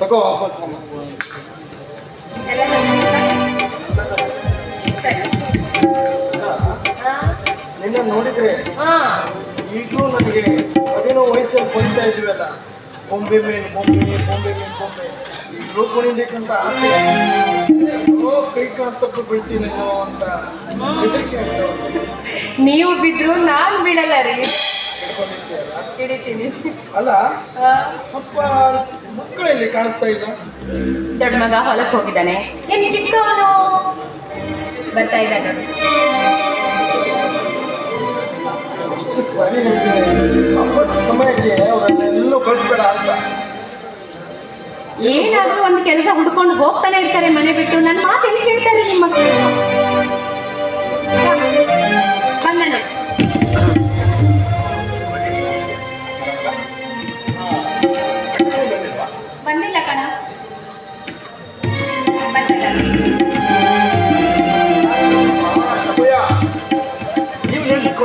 ತಗೋ. ಸರಿ. ನಿನ್ನ ನೋಡಿದ್ರೆ ಹಾ. ಈಗಲೂ ನನಗೆ ಅದೇನೋ ವಯಸ್ಸಲ್ಲಿ ಬಂತಾ ಇದೀವಲ್ಲ ಬೊಂಬೆ ಮೀನು ಬೊಂಬೆ ಬೊಂಬೆ ಮೀನು ಬೊಂಬೆ. ಈಗಲೂ ಕುಣಿಬೇಕಂತ ಆಸೆ. ಎಲ್ಲೋ ಕೈ ಕಾಂತಕ್ಕೂ ಬೀಳ್ತೀನೇನೋ ಅಂತ ಹೆದರಿಕೆ ನೀವು ಬಿದ್ರು ನಾನ್ ಬಿಡಲ್ಲ ರೀ. ಹಿಡ್ಕೊಂಡಿದ್ದೀಯಲ್ಲ? ಹಿಡಿತೀನಿ ಅಲ್ಲ. ಅಪ್ಪ ಮಕ್ಕಳಲ್ಲಿ ಕಾಣಿಸ್ತಾ ಇಲ್ಲ? ದೊಡ್ಡ ಮಗ ಹೊಲಕ್ಕೆ ಹೋಗಿದ್ದಾನೆ. ಏನ್ ಚಿಕ್ಕವನು? ಬರ್ತಾ ಇದ್ದಾನೆ. ಸರಿ ಸಮಯಕ್ಕೆ ಅವರನ್ನೆಲ್ಲೂ ಕಳಿಸ್ಬೇಡ ಅಂತ. ಏನಾದ್ರೂ ಒಂದು ಕೆಲಸ ಹುಡ್ಕೊಂಡು ಹೋಗ್ತಾನೆ ಇರ್ತಾರೆ ಮನೆ ಬಿಟ್ಟು. ನನ್ನ ಮಾತು ಎಲ್ಲಿ ಕೇಳ್ತಾರೆ ನಿಮ್ಮ ಮಕ್ಕಳು?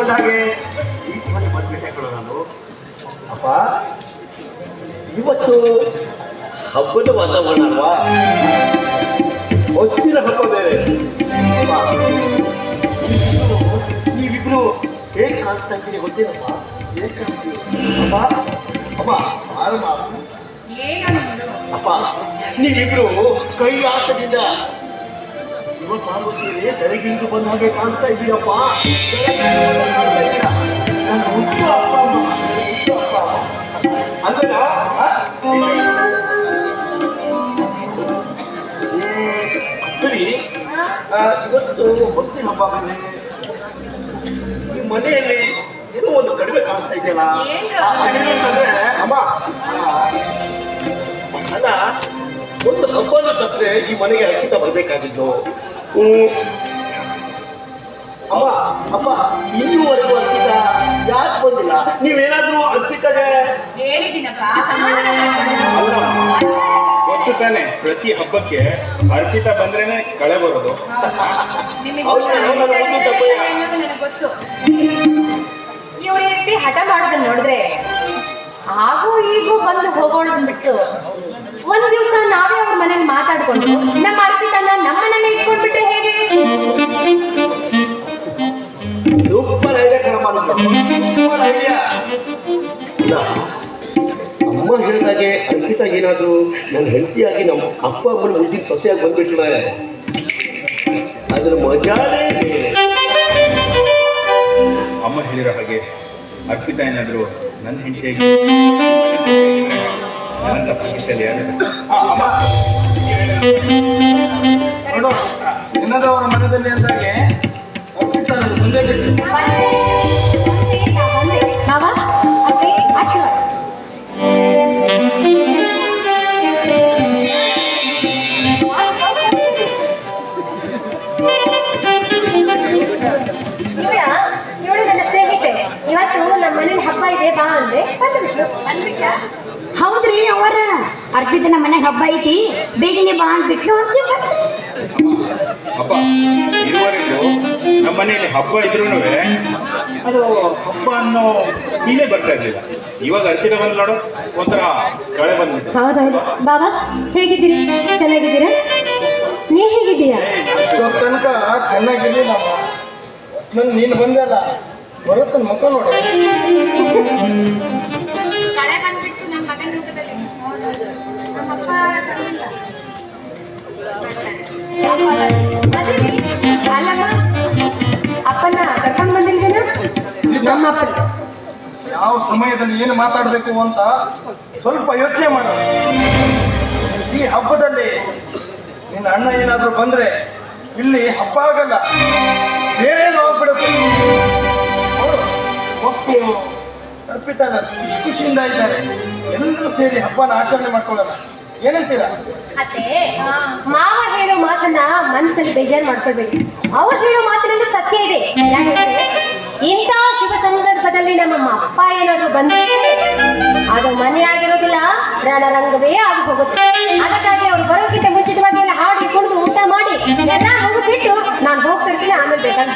ಈ ಮನೆ ನಾನು. ಅಪ್ಪ ಇವತ್ತು ಹಬ್ಬದ ವಾತಾವರಣ ಅಲ್ವಾ? ಹೊಸ್ತಿನ ಹಬ್ಬ ಬೇರೆ. ಅಪ್ಪ, ನೀವಿಬ್ರು ಹೇಗೆ ಕಾಣಿಸ್ತಾ ಇದ್ದೀರಿ ಗೊತ್ತೇನಪ್ಪ? ಹೇಗೆ ಅಪ್ಪ ಅಪ್ಪ ನೀವಿಬ್ರು ಕೈಲಾಸದಿಂದ ಸಾಗುತ್ತೀರಿ ಬೆಳಗಿಂದು ಬಂದ ಹಾಗೆ ಕಾಣಿಸ್ತಾ ಇದ್ದೀರಪ್ಪ. ನನ್ನ ಹುಟ್ಟು ಅಪ್ಪ ಅಮ್ಮ ಸರಿ ಇವತ್ತು ಭಕ್ತಿ ಹಬ್ಬ ಮನೆ. ಈ ಮನೆಯಲ್ಲಿ ಏನೋ ಒಂದು ಕಡಿಮೆ ಕಾಣಿಸ್ತಾ ಇದೆಯಲ್ಲ? ಅಮ್ಮ ಅಲ್ಲ ಒಂದು ಹಬ್ಬನ ತಪ್ಪರೆ ಈ ಮನೆಗೆ ಅಕ್ಕಿತ ಬರಬೇಕಾಗಿದ್ದು ಅಮ್ಮ ಅಮ್ಮ ಇಲ್ಲಿವರೆಗೂ ಅರ್ಪಿತ ಯಾಕೆ ಬಂದಿಲ್ಲ? ನೀವೇನಾದ್ರೂ ಅರ್ಪಿತಗೆ ಗೊತ್ತು ತಾನೆ ಪ್ರತಿ ಹಬ್ಬಕ್ಕೆ ಅರ್ಪಿತ ಬಂದ್ರೇನೆ ಕಳೆ ಬರೋದು. ಇವ್ರ ಈ ರೀತಿ ಹಠ ಮಾಡೋದನ್ನ ನೋಡಿದ್ರೆ ಹಾಗೂ ಈಗೂ ಬಂದು ಹೋಗೋಣದನ್ನ ಬಿಟ್ಟು ಒಂದು ದಿವಸ ನಾವೇ ಅವ್ರ ಮನೇಲಿ ಮಾತಾಡ್ಕೊಂಡು ನಮ್ಮ ಅರ್ಪಿತನ್ನ ನಮ್ಮ ಮನೇಲಿ ಇಟ್ಕೊಂಡ್ಬಿಟ್ರೆ ಹೇಗೆ? ಸೂಪರ್ ಐಡಿಯಾ ಕಣಮ್ಮ ನಿಮ್ದು. ಸೂಪರ್ ಐಡಿಯಾ ಅಮ್ಮ ಹೇಳಿದಾಗೆ ಅರ್ಪಿತ ಏನಾದ್ರು ನನ್ನ ಹೆಂಡತಿಯಾಗಿ ನಮ್ಮ ಅಪ್ಪ ಅಮ್ಮನ ಮುಂದಿನ ಸೊಸೆಯಾಗಿ ಬಂದ್ಬಿಟ್ಟಿದ್ದಾರೆ ಅದ್ರ ಮಜಾನೇ ಅಮ್ಮ ಹೇಳಿರೋ ಹಾಗೆ ಅರ್ಪಿತ ಏನಾದ್ರು ನನ್ನ ಹೆಂಡತಿಯಾಗಿ ನಿನ್ನದವರ ಮನದಲ್ಲಿ ಅಂದಾಗೆ ಮುಂದೆ ಇವತ್ತು ನಮ್ಮ ಮನೇಲಿ ಹಬ್ಬ ಇದೆ ಬಾ ಅಂದ್ರೆ ಬಂದ್ಬಿಟ್ಲು ಹೌದ್ರಿ ಅವರ ಅರ್ಪಿತ ನಮ್ಮ ಮನೆಗೆ ಹಬ್ಬ ಐತಿ. ಬೇಗನೆ ಬಾ ಅಂತ ಬಿಟ್ಟು ಅಪ್ಪ ಇದುವರೆಗೂ ನಮ್ಮ ಮನೆಯಲ್ಲಿ ಹಬ್ಬ ಇದ್ರೂ ಅದು ಹಬ್ಬ ಅನ್ನೋ ನೀನೇ ಬರ್ತಾ ಇರ್ಲಿಲ್ಲ. ಇವಾಗ ಅರ್ಪಿತ ಬಂದ್ ನೋಡು ಒಂಥರ ಕಳೆ ಬಂದ್ಬಿಟ್ಟು ಹೌದೌದು. ಬಾಬಾ ಹೇಗಿದ್ದೀರಿ? ಚೆನ್ನಾಗಿದ್ದೀರಾ? ನೀ ಹೇಗಿದ್ದೀಯಾ? ಇಷ್ಟೋ ತನಕ ಚೆನ್ನಾಗಿರ್ಲಿಲ್ಲ ನನ್ ನೀನು ಬಂದಲ್ಲ ಬರುತ್ತ ಮುಖ ನೋಡಿ ಕಳೆ ಬಂದ್ಬಿಟ್ಟು ನಮ್ಮ ಮಗನ ರೂಪದಲ್ಲಿ ನಮ್ಮಪ್ಪ ಇಲ್ಲ. ಅಪ್ಪನ ಯಾವ ಸಮಯದಲ್ಲಿ ಏನು ಮಾತಾಡಬೇಕು ಅಂತ ಸ್ವಲ್ಪ ಯೋಚನೆ ಮಾಡ. ಈ ಹಬ್ಬದಲ್ಲಿ ನಿನ್ನ ಅಣ್ಣ ಏನಾದರೂ ಬಂದ್ರೆ ಇಲ್ಲಿ ಹಬ್ಬ ಆಗಲ್ಲ. ಬೇರೆ ಆಗ್ಬಿಡುತ್ತೆ? ಒಪ್ಪು ಅರ್ಪಿತಾನ ಖುಷಿ ಖುಷಿಯಿಂದ ಇದ್ದಾರೆ. ಎಲ್ಲರೂ ಸೇರಿ ಹಬ್ಬನ ಆಚರಣೆ ಮಾಡ್ಕೊಳ್ಳೋಣ. ಮಾವ ಹೇಳೋ ಮಾತನ್ನ ಮನಸ್ಸಲ್ಲಿ ಬೇಜಾರು ಮಾಡ್ಕೊಳ್ಬೇಕು ಅವ್ರು ಹೇಳೋ ಮಾತಿನಲ್ಲಿ ಸತ್ಯ ಇದೆ. ಇಂತ ಶುಭ ಸಂದರ್ಭದಲ್ಲಿ ನಮ್ಮ ಅಪ್ಪ ಏನಾದ್ರು ಬಂದಿದ್ರೆ ಅದು ಮನೆ ಆಗಿರೋದಿಲ್ಲ ರಣರಂಗವೇ ಆಗಿ ಹೋಗುತ್ತೆ. ಅದಕ್ಕಾಗಿ ಅವ್ರು ಬರೋಕ್ಕಿಂತ ಮುಂಚಿತವಾಗಿ ಹಾಡಿ ಕುಡಿದು ಊಟ ಮಾಡಿ ಎಲ್ಲ ಹೋಗ್ಬಿಟ್ಟು ನಾನು ಹೋಗ್ತಿರ್ತೀನಿ ಆಮೇಲೆ ಬೇಕಾದ್ರೆ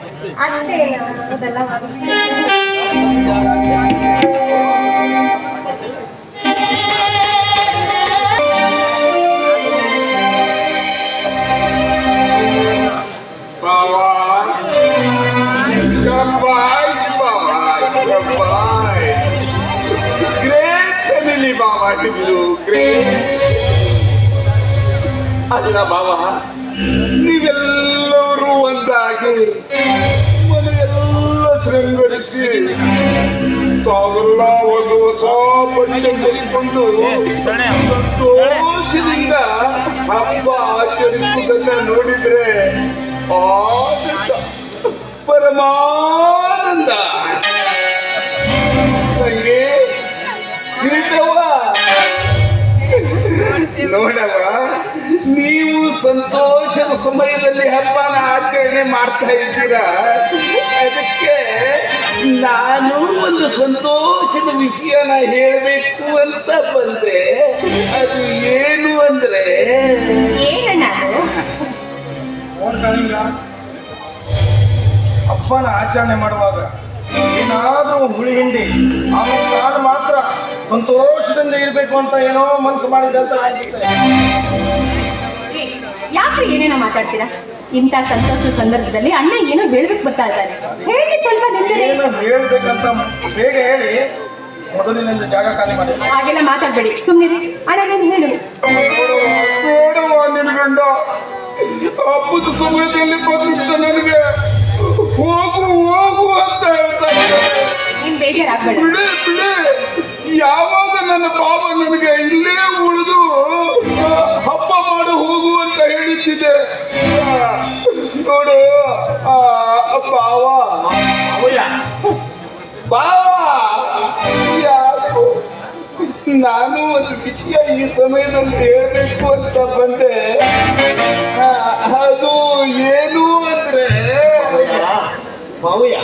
ಬರ್ತೀನಿ. ಅದೆಲ್ಲ ಇದು ಭಾವ ನೀವೆಲ್ಲರೂ ಒಂದಾಗಿ ಮನೆಯೆಲ್ಲ ಶೃಂಗರಿಸಿ ತಾವೆಲ್ಲ ಹೊಸ ಹೊಸ ಧರಿಸಿಕೊಂಡು ಸಂತೋಷದಿಂದ ಹಬ್ಬ ಆಚರಿಸುವುದನ್ನ ನೋಡಿದ್ರೆ ಆನಂದ ಪರಮಾನಂದ. ನೋಡವ ನೀವು ಸಂತೋಷದ ಸಮಯದಲ್ಲಿ ಹಬ್ಬನ ಆಚರಣೆ ಮಾಡ್ತಾ ಇದ್ದೀರಾ? ಅದಕ್ಕೆ ನಾನು ಒಂದು ಸಂತೋಷದ ವಿಷಯನ ಹೇಳಬೇಕು ಅಂತ ಬಂದ್ರೆ ಅದು ಏನು ಅಂದ್ರೆ? ಅಪ್ಪನ ಹಬ್ಬನ ಆಚರಣೆ ಮಾಡುವಾಗ ಏನಾದ್ರೂ ಹುಳಿ ಹಿಂಡಿ ಆಮೇಲೆ ನಾನು ಮಾತ್ರ ಸಂತೋಷದಿಂದ ಇರ್ಬೇಕು ಅಂತ ಏನೋ ಮನಸ್ಸು ಮಾಡಿದ ಅಂತ ಯಾಕೆ ಏನೇನೋ ಮಾತಾಡ್ತೀರಾ? ಇಂಥ ಸಂತೋಷದ ಸಂದರ್ಭದಲ್ಲಿ ಅಣ್ಣ ಏನೋ ಹೇಳ್ಬೇಕು ಬರ್ತಾ ಇದ್ದಾರೆ ಹೇಳಿ ಸ್ವಲ್ಪ ನಿಂತಿರಿ. ಏನು ಹೇಳ್ಬೇಕಂತ ಬೇಗ ಹೇಳಿ? ಮೊದಲಿನಿಂದ ಜಾಗ ಖಾಲಿ ಮಾಡಿ. ಹಾಗೆಲ್ಲ ಮಾತಾಡ್ಬೇಡಿ. ಸುಮ್ಮನಿರಿ ಅಣ್ಣ ನೀನು ಹೇಳು. ನೋಡುವ ನೋಡುವ ನಿನ್ ಗಂಡ ಹಬ್ಬದ ಸಮಯದಲ್ಲಿ ಬಂದಿದ್ದ ನನಗೆ. ಹೋಗು ಹೋಗು ಅಂತ ಹೇಳ್ತಾ ನೀನ್ ಬೇಜಾರಾಗ್ಬೇಡ. ಬಿಡಿ ಬಿಡಿ. ಯಾವಾಗ ನನ್ನ ಪಾಪ ನನಗೆ ಇಲ್ಲೇ ಉಳಿದು ಹಬ್ಬ ಮಾಡು ಹೋಗು ಅಂತ ಹೇಳಿದ್ದಿದೆ ನೋಡು ಆ, ಬಾವ. ಬಾವ ನಾನು ಒಂದು ವಿಷಯ ಈ ಸಮಯದಲ್ಲಿ ಹೇಳ್ಬೇಕು ಅಂತ ಬಂದೆ. ಅದು ಏನು ಅಂದ್ರೆ ಮಾವಯ್ಯ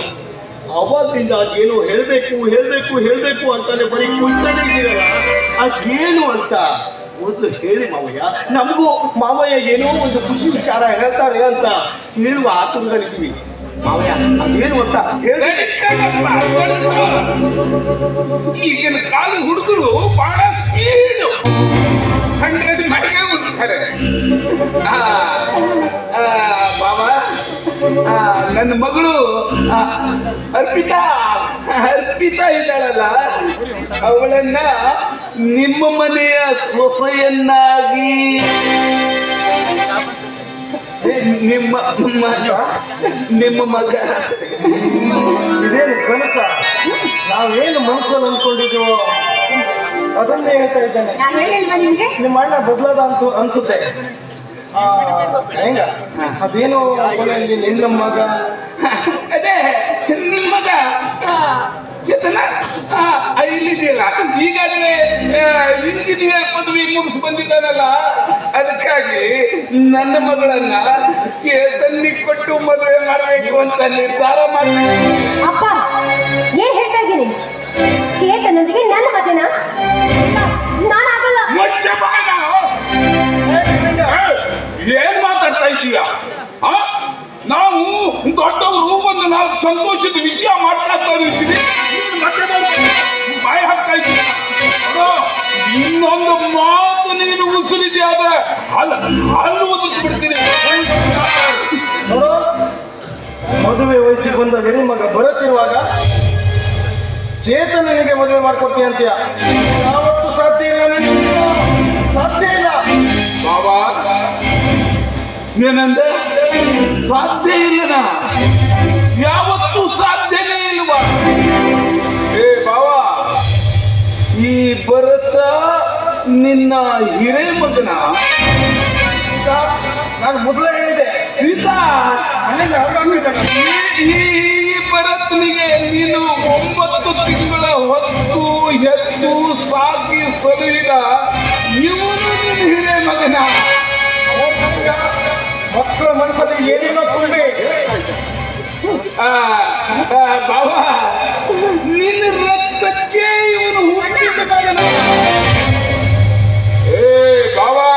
ಅವಾಗಿಂದ ಅದೇನು ಹೇಳ್ಬೇಕು ಹೇಳ್ಬೇಕು ಹೇಳ್ಬೇಕು ಅಂತಾನೆ ಬರೀ ಕುಂತಾನೆ ಇದ್ದೀರಲ್ಲ, ಅದೇನು ಅಂತ ಮೊದಲು ಹೇಳಿ ಮಾವಯ್ಯ. ನಮಗೂ ಮಾವಯ್ಯ ಏನೋ ಒಂದು ಖುಷಿ ವಿಚಾರ ಹೇಳ್ತಾರೆ ಅಂತ ಹೇಳುವ ಆತುರದಲ್ಲಿದ್ದೀವಿ ಮಾವಯ್ಯ, ಅದೇನು ಅಂತ ಹೇಳಿ ಕಾಲ ಹುಡುಗರು ಬಹಳ ಸ್ಪೀಡು ಹಂಡ್ರೆಡ್ ಮಡಿಗೆ ಹುಡುಕ್ತಾರೆ ಬಾಬಾ ನನ್ನ ಮಗಳು ಅರ್ಪಿತಾ ಅರ್ಪಿತಾ ಇದ್ದಾಳಲ್ಲ ಅವಳನ್ನ ನಿಮ್ಮ ಮನೆಯ ಸೊಸೆಯನ್ನಾಗಿ. ನಿಮ್ಮ ಮಗ ನಿಮ್ಮ ಮಗ. ಇದೇನು ಕನಸ? ನಾವೇನು ಮನಸ್ಸಲ್ಲಿ ಅಂದ್ಕೊಂಡಿದ್ದೀವೋ ಅದನ್ನೇ ಹೇಳ್ತಾ ಇದ್ದೇನೆ. ನಾನು ಹೇಳಿಲ್ವಾ ನಿಮ್ಗೆ? ನಿಮ್ಮ ಅಣ್ಣ ಬದಲಾದ ಅಂತ ಅನ್ಸುತ್ತೆ. ಹೆಂಗ? ಅದೇನು ಕೊನೆಯಲ್ಲಿ ನಿನ್ನ ಮಗ. ಅದೇ ನಿಮ್ಮ ಮಗ. ಚೇತನ? ಇಲ್ಲಿದೆಯಲ್ಲ ಈಗಾಗಲೇ ಇಂಜಿನಿಯರ್ ಪದವಿ ಮುಗಿಸಿ ಬಂದಿದ್ದಾನಲ್ಲ. ಅದಕ್ಕಾಗಿ ನನ್ನ ಮಗಳನ್ನ ಚೇತನ್ನಿ ಕೊಟ್ಟು ಮದುವೆ ಮಾಡಬೇಕು ಅಂತ ನಿರ್ಧಾರ ಮಾಡಿ ಅಪ್ಪ ಏನ್ ಹೇಳ್ತಾ ಇದ್ದೀನಿ ಚೇತನೊಂದಿಗೆ ನನ್ನ ಮಗನ? ನಾನಾಗಲ್ಲ ಮುಚ್ಚ ಬಾಯ್ನ. ಏನ್ ಮಾತಾಡ್ತಾ ಇದೀಯ? ನಾವು ದೊಡ್ಡವರು ಒಂದು ನಾವು ಸಂತೋಷದ ವಿಷಯ ಮಾತಾಡ್ತಾ ಇರ್ತೀವಿ. ಬಾಯಿ ಹಾಕ್ತಾ ಇದ್ದೀಯ ನೋಡು, ಇನ್ನೊಂದು ಮಾತು ನೀನು ಉಸಿರಿದೆ ಆದ್ರೆ ಅಲ್ಲ ಅಲ್ಲಿ ಒದಗಿ ಬಿಡ್ತೀನಿ ಮದುವೆ ವಯಸ್ಸಿಗೆ ಬಂದ ಹೆಣ್ಣು ಮಗ ಬರುತ್ತಿರುವಾಗ ಚೇತನನಿಗೆ ಮದುವೆ ಮಾಡ್ಕೊಡ್ತೀನಿ ಅಂತೀಯ? ಬಾಬಾ. ಏನಂದ್ರೆ, ಸಾಧ್ಯ ಇಲ್ಲನ ಯಾವತ್ತೂ ಸಾಧ್ಯನೇ ಇಲ್ವಾ ಏ ಬಾಬಾ, ಈ ಭರತ ನಿನ್ನ ಹಿರೇ ಮಗನ ನಾನು ಮೊದಲೇ ಹೇಳಿದೆ. ಸೀತಾ. ಈ ಭರತನಿಗೆ ನೀನು ಒಂಬತ್ತು ತಿಂಗಳ ಹೊತ್ತು ಎತ್ತು ಸಾಕಿ ಸಲುವಿದ ಇವನು ನಿನ್ನ ಹಿರೇ ಮಗನ. ಮಕ್ಕಳ ಮನಸ್ಸಲ್ಲಿ ಏನೇನೋ ತುಂಬಿ ಬಾಬಾ, ನಿನ್ನ ರಕ್ತಕ್ಕೆ ಇವನು ಹುಟ್ಟಿದ ಮಗನ ಏ, ಬಾಬಾ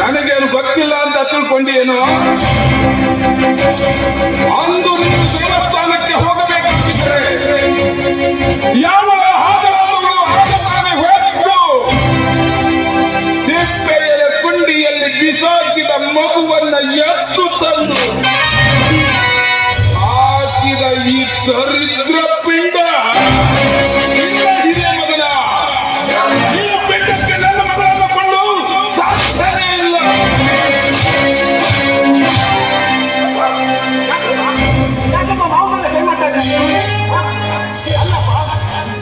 ನನಗೇನು ಗೊತ್ತಿಲ್ಲ ಅಂತ ತಿಳ್ಕೊಂಡಿಯೇನು? ಅಂದು ದೇವಸ್ಥಾನಕ್ಕೆ ಹೋಗಬೇಕಾಗಿದ್ದರೆ ಯಾವ ಎತ್ತು ತಂದು ಹಾಕಿದ ಈ ದರಿದ್ರ ಪಿಂಡ.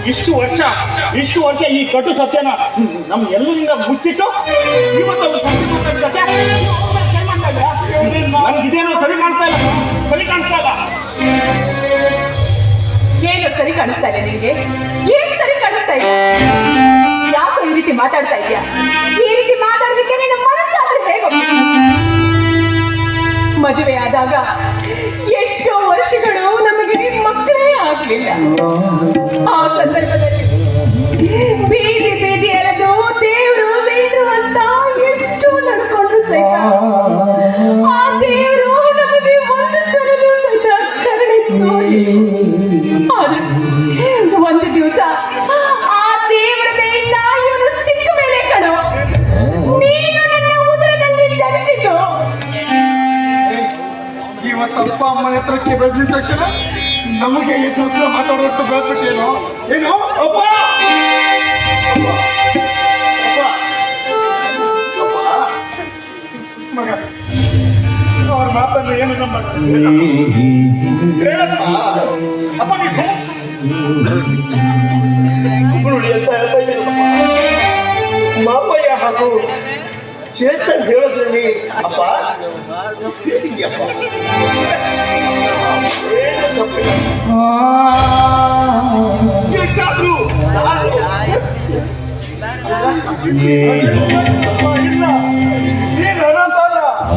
ಇಷ್ಟು ವರ್ಷ ಇಷ್ಟು ವರ್ಷ ಈ ಕಟು ಸತ್ಯನ ನಮ್ ಎಲ್ಲರಿಂದ ಮುಚ್ಚಿಟ್ಟು ಇವತ್ತು ಅದು ಸತ್ಯ ಗೊತ್ತಾಗ್ತದೆ. ನೀವು ಅವ್ರ ಮೇಲೆ ಕೈ ಮಾಡ್ತಾ ಇದ್ದೀರಾ? ನನ್ಗೆ ಇದೇನೋ ಸರಿ ಕಾಣ್ತಾ ಇಲ್ಲ. ಇಲ್ಲ. ಏನು ಸರಿ ಕಾಣಿಸ್ತಾ ಇದೆ ನಿನ್ಗೆ ಏನ್ ಸರಿ ಕಾಣಿಸ್ತಾ ಇದೆ? ಯಾಕೋ ಈ ರೀತಿ ಮಾತಾಡ್ತಾ ಇದೆಯಾ ಈ ರೀತಿ ಮಾತಾಡ್ಲಿಕ್ಕೆ ನಿನ್ನ ಹೇಗೋ? ಮದುವೆ ಆದಾಗ ಎಷ್ಟೋ ವರ್ಷಗಳು ನಮಗೆ ಮಕ್ಕಳೇ ಆಗ್ಲಿಲ್ಲ. ಆ ಬೀದಿ ಬೀದಿ ಎಳೆದು ದೇವರು ದೇವ್ರು ಅಂತ ಎಷ್ಟು ನಡ್ಕೊಂಡ್ರು ಒಂದು ದಿವಸ ಆ ದೇವರ ಸಿಕ್ಕ ಮೇಲೆ ಕಣೋ ನೀನು ನನ್ನ ಉದರದಲ್ಲಿ ಧರಿಸಿದ್ದು ಇವತ್ತು ಅಪ್ಪ ಅಮ್ಮನ ಹತ್ರಕ್ಕೆ ಬೆಳೆದ ನಮಗೆ ಎದ್ದು ಹತ್ರ ಏನು? ಅಪ್ಪ! ಅಪ್ಪ! ಮಗ. ಅವ್ರ ಮಾತನ್ನು ಏನು ನಮ್ಮ ಅಪ್ಪ ನೋಡಿ ಅಂತ ಹೇಳ್ತಾ ಇದ್ದೀರಪ್ಪ ಮಾಪಯ್ಯ ಹಾಗೂ ಚೇತನ್ ಹೇಳೋದ್ರಲ್ಲಿ ಅಪ್ಪ. ಎಷ್ಟಾದ್ರು ಇಲ್ಲ.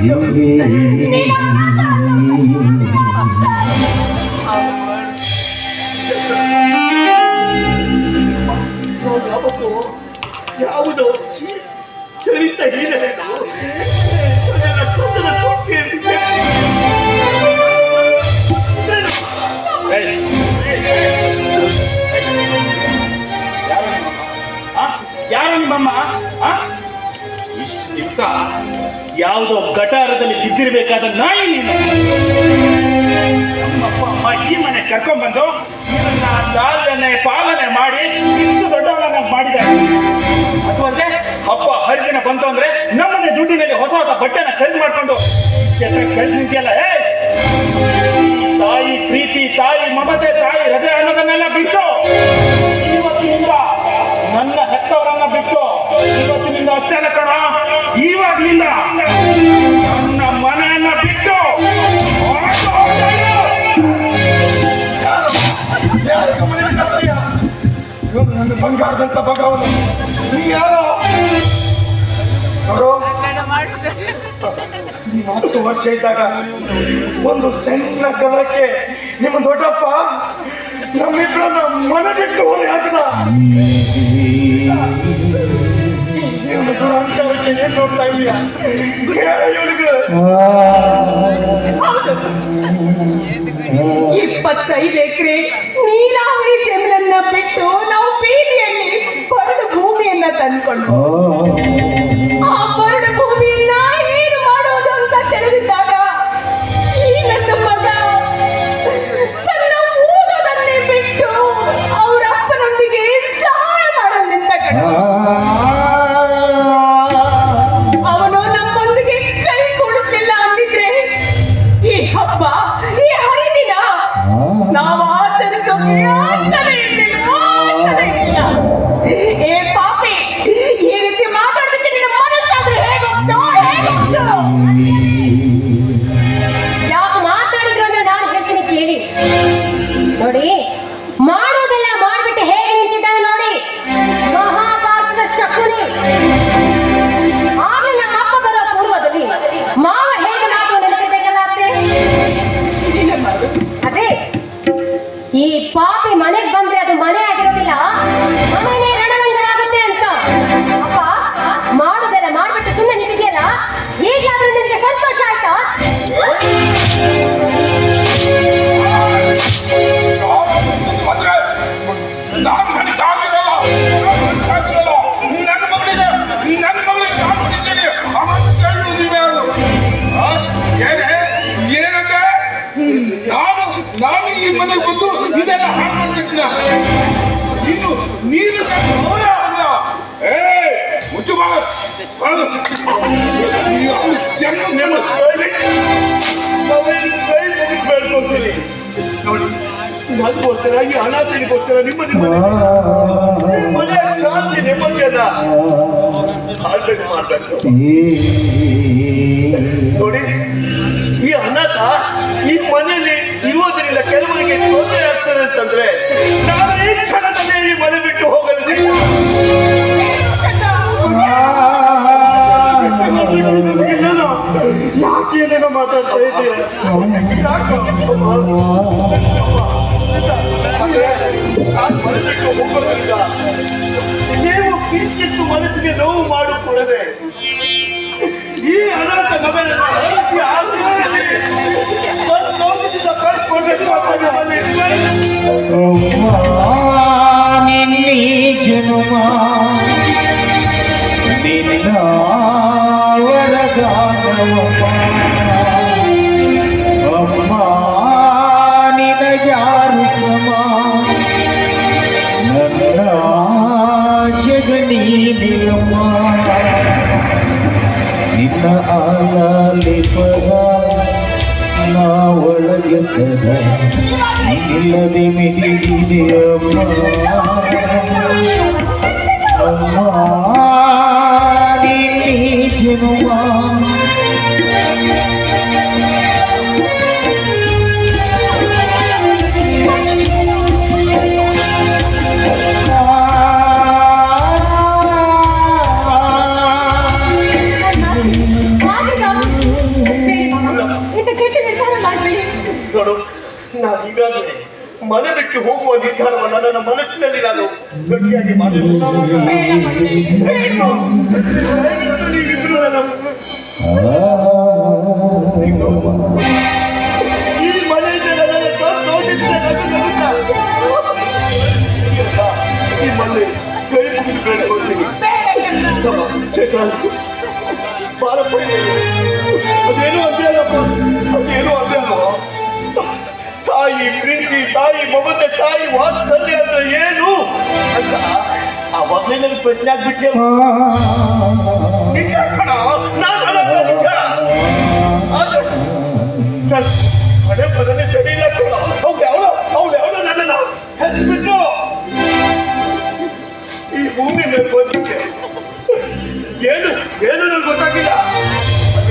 ಅಂತ ಬಂದಿದ್ದು ನೀನು ಅನಾಥ ನಾವು ಯಾವತ್ತೂ ಯಾವುದೋ ಚಿ- ಚರಿತ ಹೀನವೇನು ಯಾವುದೋ ಗಟಾರದಲ್ಲಿ ಬಿದ್ದಿರಬೇಕಾದ ನಾಯಿ ನೀನು. ನಮ್ಮಪ್ಪ ಅಮ್ಮ, ಈ ಮನೆ ಕರ್ಕೊಂಡ್ಬಂದು ಲಾಲನೆ ಪಾಲನೆ ಮಾಡಿ ಇಷ್ಟು ದೊಡ್ಡವನನ್ನ ಮಾಡಿದ್ದಾರೆ. ಅದು ಅಪ್ಪ ಹರಿದಿನ ಬಂತು ಅಂದ್ರೆ ನಮ್ಮನೆ ದುಡ್ಡಿನಲ್ಲಿ ಹೊಸ ಹೊಸ ಬಟ್ಟೆನ ಖರೀದಿ ಮಾಡ್ಕೊಂಡು ಖರೀದಿ ನಿಂತಿಯಲ್ಲ ಏ ತಾಯಿ ಪ್ರೀತಿ, ತಾಯಿ ಮಮತೆ, ತಾಯಿ ಹೃದಯ ಅನ್ನೋದನ್ನೆಲ್ಲ ಬಿಟ್ಟು ಇವತ್ತಿನಿಂದ ನನ್ನ ಹೆತ್ತವರನ್ನ ಬಿಟ್ಟು ಇವತ್ತಿನಿಂದ ಅಷ್ಟೇ ಕಣ. ಇವಾಗ್ಲಿಂದ ನನ್ನ ಮನೆಯನ್ನ ಬಿಟ್ಟು ನನ್ನ ಬಂಗಾರದಂತ ಭಗವನು. ನೀ ಯಾರೋ? ಹತ್ತು ವರ್ಷ ಇದ್ದಾಗ ಒಂದು ಸಣ್ಣ ಕಾಲಕ್ಕೆ ನಿಮ್ಮ ದೊಡ್ಡಪ್ಪ ನಮ್ಮಿಬ್ಬರನ್ನ ಮನ ಬಿಟ್ಟು ಹೊರಗೆ ಹಾಕಿದ ಇಪ್ಪತ್ತೈದು ಎಕರೆ ನೀರಾವರಿ ಜಮೀನನ್ನ ಬಿಟ್ಟು ನಾವು ಬೀದಿಯಲ್ಲಿ ಬರಡು ಭೂಮಿಯನ್ನ ತಂದ್ಕೊಂಡು ಈ ಮನೆಗೆ ಬಂದು ಇದೆಲ್ಲ ಹಾಳು ಮಾಡ್ತಿದ್ದ ಇನ್ನು ಬೇಡ್ಕೊಳ್ತೀನಿ ನೋಡಿ ನನಗೋಸ್ಕರ ಈ ಅನಾಥನಿಗೋಸ್ಕರ ನಿಮ್ಮ ನಿಮ್ಮ ಮನೆ. ಶಾಂತಿ ನೆಮ್ಮದಿಯನ್ನ ಹಾಳ್ಬೇಕು ಮಾಡ್ಬೇಕು. ನೋಡಿ, ಈ ಅನಾಥ ಈ ಮನೆಯಲ್ಲಿ ಇರುವುದರಿಂದ ಕೆಲವರಿಗೆ ತೊಂದರೆ ಆಗ್ತದೆ ಅಂತಂದ್ರೆ ನಾನು ಈ ಕ್ಷಣದಲ್ಲಿ ಈ ಮನೆ ಬಿಟ್ಟು ಹೋಗಲು ಯಾಕೆ ಮಾತಾಡ್ತಾ ಹೋಗೋದ್ರಿಂದ ನೀವು ಕಿಂಚಿತ್ತು ಮನಸ್ಸಿಗೆ ನೋವು ಮಾಡಿಕೊಡದೆ ಈ ಅನಾಥ ಮಗನನ್ನ ಈ ಆಶ್ರಮದಲ್ಲಿ ಸಂತೋಷದಿಂದ ಕಳ್ಸ್ಕೊಡ್ಬೇಕು ಅಂತ ನಿಮ್ಮಲ್ಲಿ ನಿನ್ನಿ ಜನುಮ ನಿನ್ನ ವರದಾನವಮ್ಮ ಅಮ್ಮ ನಿನಗ್ಯಾರು ಸಮ ನನ್ನ ಜಗನೀನಿಯಮ್ಮ ನಿನ್ನ ಆಲಾಲಿಪದ ನಾ ಒಳಗೆ ಸದಾ ನಿಲ್ಲದೆ ಮಿಡಿದಿದೆ ಅಮ್ಮ ಮನೆ ಬಿಟ್ಟು ಹೋಗುವ ನಿರ್ಧಾರವನ್ನು ನನ್ನ ಮನಸ್ಸಿನಲ್ಲಿ ನಾನು ಗಟ್ಟಿಯಾಗಿ ಮಾಡಿದ್ದೇನೆ ನೀವಿಬ್ರು ನನ್ನ ಈ ಮನೆಯಿಂದ ನನ್ನನ್ನು ಸಂತೋಷಿಸಿದ ನಗು ನಗುತ್ತಾ. ಈ ಮನೆ ಕೈ ಮುಗಿದು ಬೇಡ್ಕೊಳ್ತೀನಿ ಚೇತನ್ ಬಾರಪ್ಪ ಇಲ್ಲಿ. ಅದೇನು ಅಂದೆ ಅಲ್ಲಪ್ಪ ಅದೇನು ಅಂದೆ ಅಲ್ವಾ ತಾಯಿ ಪ್ರೀತಿ ತಾಯಿ ಮಮತೆ ತಾಯಿ ವಾತ್ಸಲ್ಯ ಅಂದ್ರೆ ಏನು? ಅಂತ ಅವಾಗಲೇ ನನಗೆ ಪ್ರಶ್ನೆ ಆಗ್ಬಿಟ್ಟೆ ನಿಜ ಕಣ ನಾನು ಅನ್ನೋದು ನಿಜ ಆದ್ರೆ ನನ್ ಹಣೆ ಬದನೆ ಸರಿ ಇಲ್ಲ ಕಣ. ಅವ್ಳು ಯಾವಳು ಅವ್ಳು ಯಾವಳು ನನ್ನನ್ನ ಹೆಸರಿಬಿಟ್ಟು ಈ ಭೂಮಿ ಮೇಲೆ ಬಂದಿದ್ದೆ ಏನು ಏನು ನನ್ಗೆ ಗೊತ್ತಾಗಿಲ್ಲ.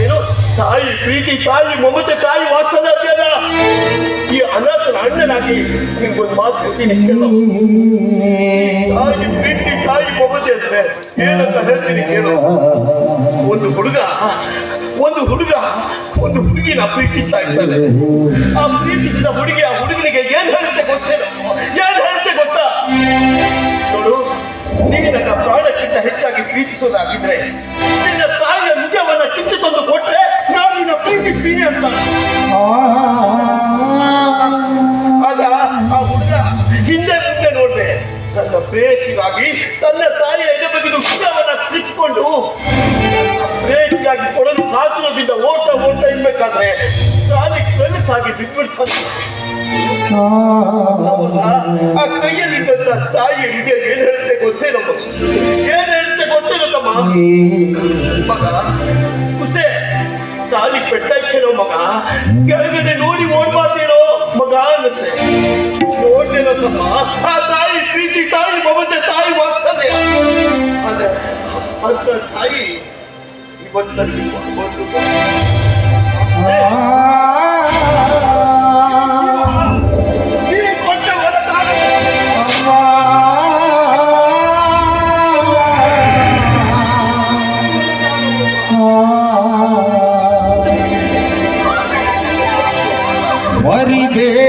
ಏನು ತಾಯಿ ಪ್ರೀತಿ ತಾಯಿ ಮಮತೆ ತಾಯಿ ವಾತ್ಸಲ್ಯ. ಅದೆಯಲ್ಲ ಈ ಅನಾಥನ ಅಣ್ಣನಾಗಿ ನಿಮ್ಗೊಂದು ಮಾತು ಕೊಡ್ತೀನಿ. ತಾಯಿ ಪ್ರೀತಿ, ತಾಯಿ ಮಮತೆ ಅಂದ್ರೆ ಏನಂತ ಹೇಳ್ತೀನಿ ಕೇಳು. ಒಂದು ಹುಡುಗ ಒಂದು ಹುಡುಗ, ಒಂದು ಹುಡುಗಿನ ಪ್ರೀತಿಸ್ತಾ ಇರ್ತಾನೆ ಆ ಪ್ರೀತಿಸಿದ ಹುಡುಗಿ, ಆ ಹುಡುಗನಿಗೆ ಏನ್ ಹೇಳುತ್ತೆ ಗೊತ್ತೇನು ಏನ್ ಹೇಳುತ್ತೆ ಗೊತ್ತಾ? ನೋಡು, ನೀನು ನನ್ನ ಪ್ರಾಣಕ್ಕಿಂತ ಹೆಚ್ಚಾಗಿ ಪ್ರೀತಿಸೋದಾಗಿದ್ರೆ ನಿನ್ನ ತಾಯಿಯ ನಿಜವನ್ನ ಕಿತ್ತು ತಂದು ಕೊಟ್ರೆ ಆಗ ಆ ಹುಡುಗ ಹಿಂದೆ ಮುಂದೆ ನೋಡ್ದೆ. ತನ್ನ ಪ್ರೇಯಸಿಗಾಗಿ ತನ್ನ ತಾಯಿಯ ಎದೆ ಬಗೆದು ಹುಡುಗವನ್ನ ಕಿತ್ಕೊಂಡು ಪ್ರೇಯಸಿಗಾಗಿ ಕೊಡಲು ಕಾತುರದಿಂದ ಓಟ ಓಟ ಇರ್ಬೇಕಾದ್ರೆ ತಾಲಿ ಕನಸಾಗಿ ಬಿಟ್ಬಿಡ್ತಾನೆ. ಆ ಕೈಯಲ್ಲಿದ್ದಂತ ತಾಯಿ ಇದೆ ಏನ್ ಗೊತ್ತೇ ಗೊತ್ತೇನಮ್ಮ? ಏನ್ ಹೇಳುತ್ತೆ ಗೊತ್ತೇನೋ ತಮ್ಮ? ಕಾಲಿ ಪೆಟ್ಟಾಯ್ತೇನೋ ಮಗ. ಕೆಳಗಡೆ ನೋಡಿ ಓಡ್ಬಾರ್ದೇನೋ ಮಗ ಅನ್ನತ್ತೆ. ನೋಡ್ತೇನೋ ತಮ್ಮ. ಆ ತಾಯಿ ಪ್ರೀತಿ, ತಾಯಿ ಮಮತೆ ತಾಯಿ ಬರ್ತದೆ ಅಂದ್ರೆ ಅಂತ ತಾಯಿ ಇವತ್ತು ನನಗೆ que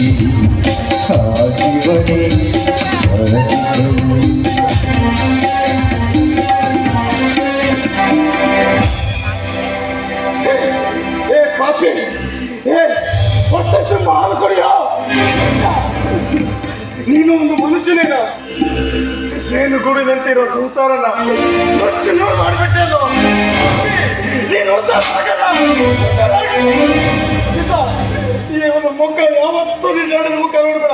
ನೀನು ಒಂದು ಮನುಷ್ಯನೇನ ಜೇನು ಗೂಡಿದಂತೆ ಇರೋ ಸಂಸಾರನ ಮಾಡ್ಬಿಟ್ಟು ಮುಖ ಯಾವತ್ತೂ ನಿಜ ಮುಖ ನೋಡ್ಬೇಡ.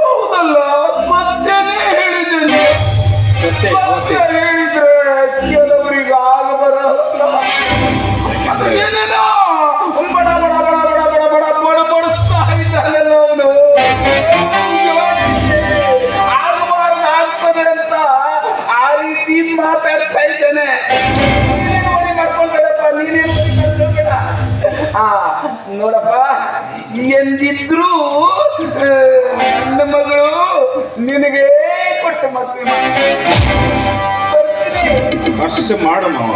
ಅಷ್ಟು ಮಾಡು ಮಾವ.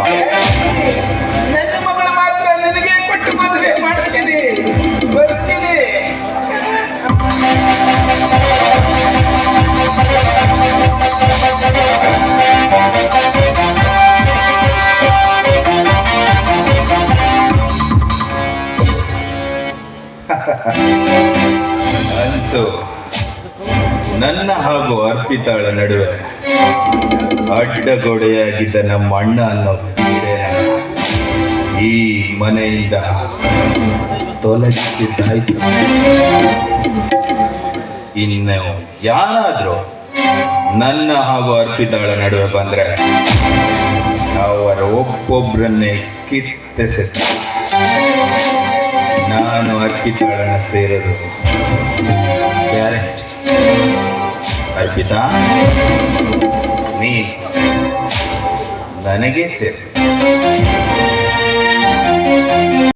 ನನ್ನ ಮಗಳು ಮಾತ್ರ ನಿನಗೆ ಕೊಟ್ಟು ಮದುವೆ ಮಾಡ್ತೀನಿ. ಬರ್ತೀನಿ. ಅಂತೂ ನನ್ನ ಹಾಗೂ ಅರ್ಪಿತಾಳ ನಡುವೆ ಅಡ್ಡಗೋಡೆಯಾಗಿದ್ದ ನಮ್ಮ ಅಣ್ಣ ಅನ್ನೋ ಕ್ರೀಡೆ ಈ ಮನೆಯಿಂದ ತೊಲಗಿಸಿದ್ದಾಯ್ತು ಇನ್ನು ಯಾರಾದರೂ ನನ್ನ ಹಾಗೂ ಅರ್ಪಿತಾಳ ನಡುವೆ ಬಂದ್ರೆ ಅವರ ಒಬ್ಬೊಬ್ಬರನ್ನೇ ಕಿತ್ತೆಸೆತ ನಾನು ಅರ್ಪಿತಾಳನ್ನ ಸೇರೋದು ಗ್ಯಾರಂಟಿ. अर्पिता ನೀ ನನಗೆ ಸೇರಿ